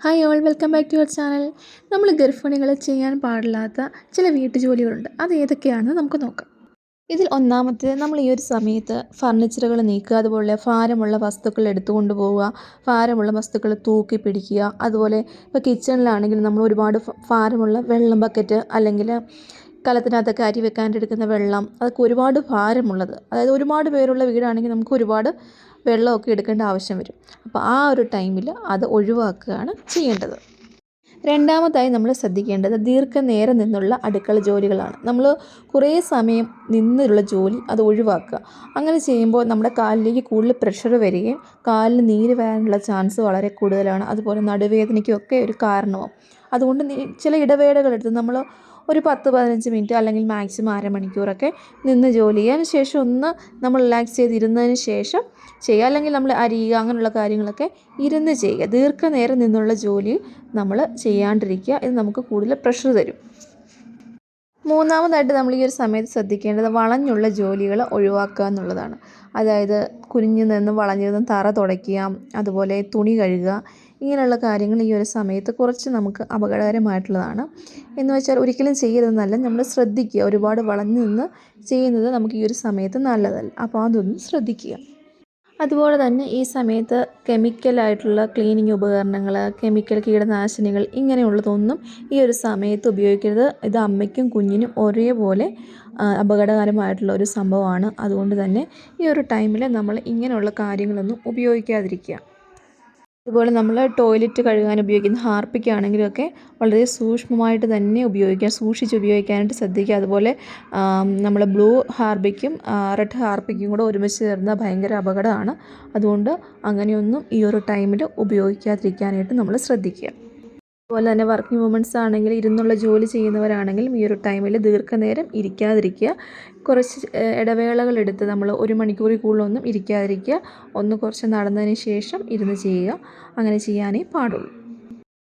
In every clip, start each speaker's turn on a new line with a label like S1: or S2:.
S1: Hi all welcome back to your channel നമ്മൾ ഗർഭിണികൾ ചെയ്യാൻ പാടില്ലാത്ത ചില വീട്ടുജോലികളുണ്ട്. അത് ഏതൊക്കെയാണെന്ന് നമുക്ക് നോക്കാം. ഇതിൽ ഒന്നാമത്തെ നമ്മൾ ഈ ഒരു സമയത്ത് ഫർണിച്ചറുകൾ നീക്കുക അതുപോലെ ഭാരമുള്ള വസ്തുക്കൾ എടുത്തുകൊണ്ട് പോവുക ഭാരമുള്ള വസ്തുക്കൾ തൂക്കി പിടിക്കുക അതുപോലെ ഇപ്പോൾ കിച്ചണിലാണെങ്കിൽ നമ്മൾ ഒരുപാട് ഭാരമുള്ള വെള്ളം ബക്കറ്റ് അല്ലെങ്കിൽ കലത്തിനകത്തൊക്കെ അരി വെക്കാൻ എടുക്കുന്ന വെള്ളം അതൊക്കെ ഒരുപാട് ഭാരമുള്ളത്. അതായത് ഒരുപാട് പേരുള്ള വീടാണെങ്കിൽ നമുക്ക് ഒരുപാട് വെള്ളമൊക്കെ എടുക്കേണ്ട ആവശ്യം വരും. അപ്പോൾ ആ ഒരു ടൈമിൽ അത് ഒഴിവാക്കുകയാണ് ചെയ്യേണ്ടത്. രണ്ടാമതായി നമ്മൾ ശ്രദ്ധിക്കേണ്ടത് ദീർഘനേരം നിന്നുള്ള അടുക്കള ജോലികളാണ്. നമ്മൾ കുറേ സമയം നിന്നുള്ള ജോലി അത് ഒഴിവാക്കുക. അങ്ങനെ ചെയ്യുമ്പോൾ നമ്മുടെ കാലിലേക്ക് കൂടുതൽ പ്രഷർ വരികയും കാലിന് നീര് വരാനുള്ള ചാൻസ് വളരെ കൂടുതലാണ്. അതുപോലെ നടുവേദനയ്ക്കൊക്കെ ഒരു കാരണമാവും അതുകൊണ്ട് ചില ഇടവേളകളെടുത്ത് നമ്മൾ ഒരു പത്ത് പതിനഞ്ച് മിനിറ്റ് അല്ലെങ്കിൽ മാക്സിമം അരമണിക്കൂറൊക്കെ നിന്ന് ജോലി ചെയ്യാൻ ശേഷം ഒന്ന് നമ്മൾ റിലാക്സ് ചെയ്തിരുന്നതിന് ശേഷം ചെയ്യുക. അല്ലെങ്കിൽ നമ്മൾ അരിയുക അങ്ങനെയുള്ള കാര്യങ്ങളൊക്കെ ഇരുന്ന് ചെയ്യുക. ദീർഘനേരം നിന്നുള്ള ജോലി നമ്മൾ ചെയ്യാണ്ടിരിക്കുക ഇത് നമുക്ക് കൂടുതൽ പ്രഷർ തരും. മൂന്നാമതായിട്ട് നമ്മൾ ഈ ഒരു സമയത്ത് ശ്രദ്ധിക്കേണ്ടത് വളഞ്ഞുള്ള ജോലികൾ ഒഴിവാക്കുക എന്നുള്ളതാണ്. അതായത് കുനിഞ്ഞു നിന്ന് വളഞ്ഞു നിന്ന് തറ തുടയ്ക്കുക അതുപോലെ തുണി കഴുകുക ഇങ്ങനെയുള്ള കാര്യങ്ങൾ ഈ ഒരു സമയത്ത് കുറച്ച് നമുക്ക് അപകടകരമായിട്ടുള്ളതാണ്. എന്ന് വെച്ചാൽ ഒരിക്കലും ചെയ്യരുതെന്നല്ല നമ്മൾ ശ്രദ്ധിക്കുക. ഒരുപാട് വളഞ്ഞു നിന്ന് ചെയ്യുന്നത് നമുക്ക് ഈ ഒരു സമയത്ത് നല്ലതല്ല. അപ്പോൾ അതൊന്നും ശ്രദ്ധിക്കുക. അതുപോലെ തന്നെ ഈ സമയത്ത് കെമിക്കലായിട്ടുള്ള ക്ലീനിങ് ഉപകരണങ്ങൾ കെമിക്കൽ കീടനാശിനികൾ ഇങ്ങനെയുള്ളതൊന്നും ഈ ഒരു സമയത്ത് ഉപയോഗിക്കരുത്. ഇത് അമ്മയ്ക്കും കുഞ്ഞിനും ഒരേപോലെ അപകടകരമായിട്ടുള്ള ഒരു സംഭവമാണ്. അതുകൊണ്ട് തന്നെ ഈ ഒരു ടൈമിൽ നമ്മൾ ഇങ്ങനെയുള്ള കാര്യങ്ങളൊന്നും ഉപയോഗിക്കാതിരിക്കുക. അതുപോലെ നമ്മൾ ടോയ്ലറ്റ് കഴുകാൻ ഉപയോഗിക്കുന്ന ഹാർപ്പിക്കാണെങ്കിലും ഒക്കെ വളരെ സൂക്ഷ്മമായിട്ട് തന്നെ ഉപയോഗിക്കുക സൂക്ഷിച്ച് ഉപയോഗിക്കാനായിട്ട് ശ്രദ്ധിക്കുക. അതുപോലെ നമ്മൾ ബ്ലൂ ഹാർപ്പിക്കും റെഡ് ഹാർപ്പിക്കും കൂടെ ഒരുമിച്ച് ചേർന്നാൽ ഭയങ്കര അപകടമാണ്. അതുകൊണ്ട് അങ്ങനെയൊന്നും ഈ ഒരു ടൈമിൽ ഉപയോഗിക്കാതിരിക്കാനായിട്ട് നമ്മൾ ശ്രദ്ധിക്കുക. അതുപോലെ തന്നെ വർക്കിംഗ് വുമൻസ് ആണെങ്കിൽ ഇരുന്നുള്ള ജോലി ചെയ്യുന്നവരാണെങ്കിലും ഈ ഒരു ടൈമിൽ ദീർഘനേരം ഇരിക്കാതിരിക്കുക. കുറച്ച് ഇടവേളകൾ എടുത്ത് നമ്മൾ ഒരു മണിക്കൂറിൽ കൂടുതലൊന്നും ഇരിക്കാതിരിക്കുക. ഒന്ന് കുറച്ച് നടന്നതിന് ശേഷം ഇരുന്ന് ചെയ്യുക. അങ്ങനെ ചെയ്യാനേ പാടുള്ളൂ.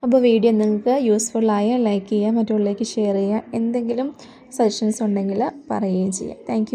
S1: അപ്പോൾ വീഡിയോ നിങ്ങൾക്ക് യൂസ്ഫുള്ളായ ലൈക്ക് ചെയ്യുക മറ്റുള്ളവരിലേക്ക് ഷെയർ ചെയ്യുക എന്തെങ്കിലും സജഷൻസ് ഉണ്ടെങ്കിൽ പറയുകയും ചെയ്യാം. താങ്ക്